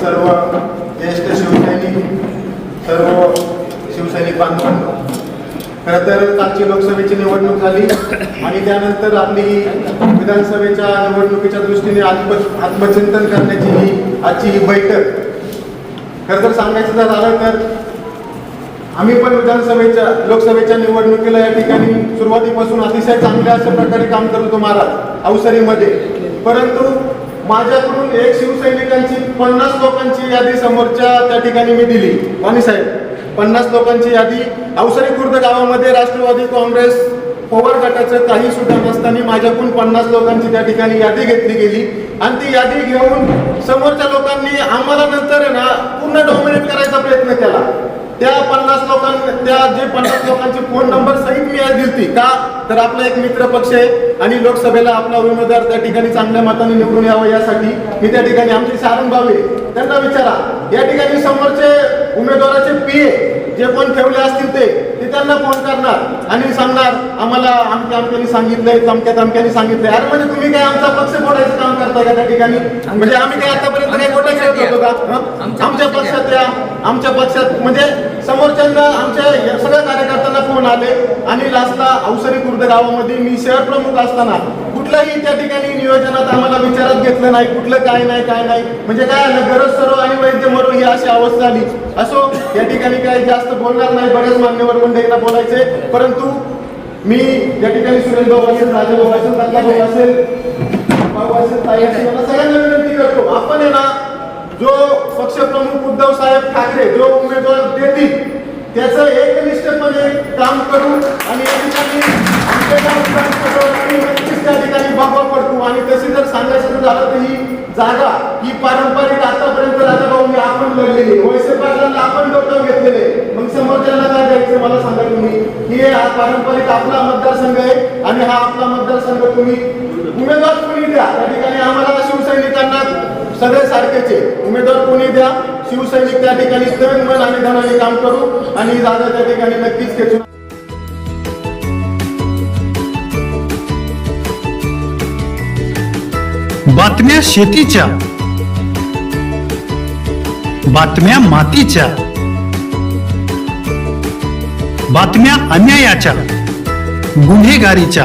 सर्व ज्येष्ठ शिवसैनिक सर्व शिवसैनिक बांधवांना खरं तर कालची लोकसभेची निवडणूक झाली आणि त्यानंतर आपली विधानसभेच्या निवडणुकीच्या दृष्टीने आत्म आत्मचिंतन करण्याची ही आजची ही बैठक. खरं तर सांगायचं जर झालं तर आम्ही पण विधानसभेच्या लोकसभेच्या निवडणुकीला या ठिकाणी सुरुवातीपासून अतिशय चांगल्या अशा प्रकारे काम करतो महाराज अवसरीमध्ये. परंतु माझ्याकडून एक शिवसैनिकांची पन्नास लोकांची यादी समोरच्या त्या ठिकाणी मी दिली. वाणी साहेब पन्नास लोकांची यादी अवसरी खुर्द गावामध्ये राष्ट्रवादी काँग्रेस पवार गटाचं काही सुद्धा नसताना माझ्याकडून पन्नास लोकांची त्या ठिकाणी यादी घेतली गेली. आणि ती यादी घेऊन समोरच्या लोकांनी आम्हाला नंतर आहे ना पूर्ण डॉमिनेट करायचा प्रयत्न केला. त्या पन्नास लोकांना त्या जे पन्नास लोकांचे फोन नंबर सहित मी यादी दिली. का? तर आपला एक मित्र पक्ष आहे आणि लोकसभेला आपला उमेदवार त्या ठिकाणी चांगल्या मताने निवडून यावं यासाठी मी त्या ठिकाणी आमचे सारंग भावे त्यांना विचारा या ठिकाणी समोरचे उमेदवाराचे पीए जे कोण ठेवले असतील ते ते त्यांना फोन करणार आणि सांगणार आम्हाला आमच्या आमच्यानी सांगितलंय तमक्या तमक्यानी सांगितलंय. अरे म्हणजे तुम्ही काय आमचा पक्ष फोडायचं काम करताय का त्या ठिकाणी? म्हणजे आम्ही काय आतापर्यंत काही मोठा खेळत होतो का? आमच्या पक्षात या. आमच्या पक्षात म्हणजे समोरच्यांना आमच्या सगळ्या कार्यकर्त्यांना फोन आले. आणि लास्टला अवसरी खुर्द गावामध्ये मी शहर प्रमुख असताना कुठल्याही त्या ठिकाणी नियोजनात आम्हाला विचारात घेतलं नाही. कुठलं काय नाही काय नाही. म्हणजे काय आलं? गरज सर्व आणि वैद्य मरो ही अशी अवस्था आली. असो या ठिकाणी काय जास्त बोलणार नाही. बरेच मान्यवर मंडळींना बोलायचे. परंतु मी या ठिकाणी सुरेश भाऊ असेल राजाभाऊ असेल भाऊ असेल ताई असेल यांना सगळ्यांना विनंती करतो. आपण आहे ना जो पक्षप्रमुख उद्धव साहेब ठाकरे जो उमेदवार देतील त्याचं एकनिष्ठपणे काम करू आणि या ठिकाणी नक्कीच त्या ठिकाणी बाबा पडतो आणि तसे जर सांगायचं झालं तर ही जागा ही पारंपरिक आतापर्यंत राजाभाऊंनी आपण लढलेली वैसे पाटलांना आपण डोक्यावर घेतलेले मग समोरच्यांना काय द्यायचं मला सांगा तुम्ही. की हे हा पारंपरिक आपला मतदारसंघ आहे आणि हा आपला मतदारसंघ तुम्ही उमेदवार कोणी द्या? त्या ठिकाणी आम्हाला शिवसैनिकांना सगळे सारखेचे. उमेदवार कोणी द्या शिवसैनिक त्या ठिकाणी तन मन आणि धनाने काम करू आणि ही जागा त्या ठिकाणी नक्कीच खेचू. बातम्या शेतीच्या. बातम्या मातीच्या. बातम्या अन्यायाच्या. गुन्हेगारीच्या.